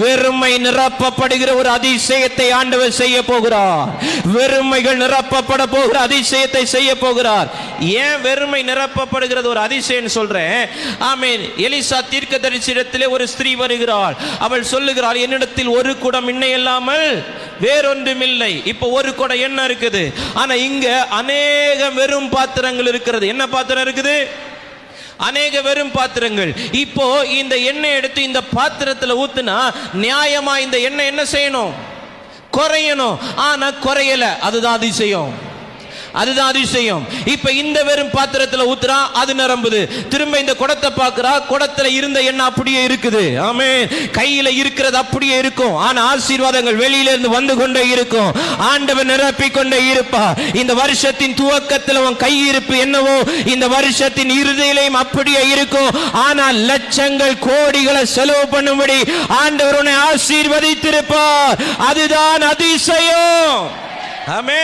வெறுமை நிரப்பப்படுகிற ஒரு அதிசயத்தை ஆண்டவர் செய்ய போகிறார். வெறுமைகள் நிரப்பப்பட போகிற அதிசயத்தை செய்ய போகிறார். ஏன் வெறுமை நிரப்பப்படுகிறது ஒரு அதிசயம் சொல்றேன்? ஆமீன். எலிசா தீர்க்க தரிசனத்திலே ஒரு ஸ்திரீ வருகிறாள். அவள் சொல்லுகிறாள் என்னிடத்தில் ஒரு குடம் இன்னை இல்லாமல் வேறொன்றுமில்லை. இப்போ ஒரு குடம் என்ன இருக்குது? ஆனா இங்க அநேக வெறும் பாத்திரங்கள் இருக்கிறது. என்ன பாத்திரம் இருக்குது? அநேக வெறும் பாத்திரங்கள். இப்போ இந்த எண்ணெய் எடுத்து இந்த பாத்திரத்தில் ஊத்துனா நியாயமா இந்த எண்ணெய் என்ன செய்யணும்? குறையணும். ஆனா குறையல. அதுதான் அதிசயம். அதுதான் அதிசயம். இப்ப இந்த வெறும் பாத்திரத்துல ஊத்துறா அது நிரம்புது. திரும்ப இந்த குடத்தை பார்க்கிறா குடத்துல இருந்த எண்ணெய் அப்படியே இருக்குது. ஆமே கையில இருக்கிறது அப்படியே இருக்கும். ஆனா ஆசீர்வாதங்கள் வெளியில இருந்து வந்து கொண்டே இருக்கும். ஆண்டவர் நிரப்பி கொண்டே இருப்பா. இந்த வருஷத்தின் துவக்கத்தில் உன் கையிருப்பு என்னவோ இந்த வருஷத்தின் இறுதியிலையும் அப்படியே இருக்கும். ஆனால் லட்சங்கள் கோடிகளை செலவு பண்ணும்படி ஆண்டவர் உன்னை ஆசீர்வதித்திருப்பார். அதுதான் அதிசயம். ஆமே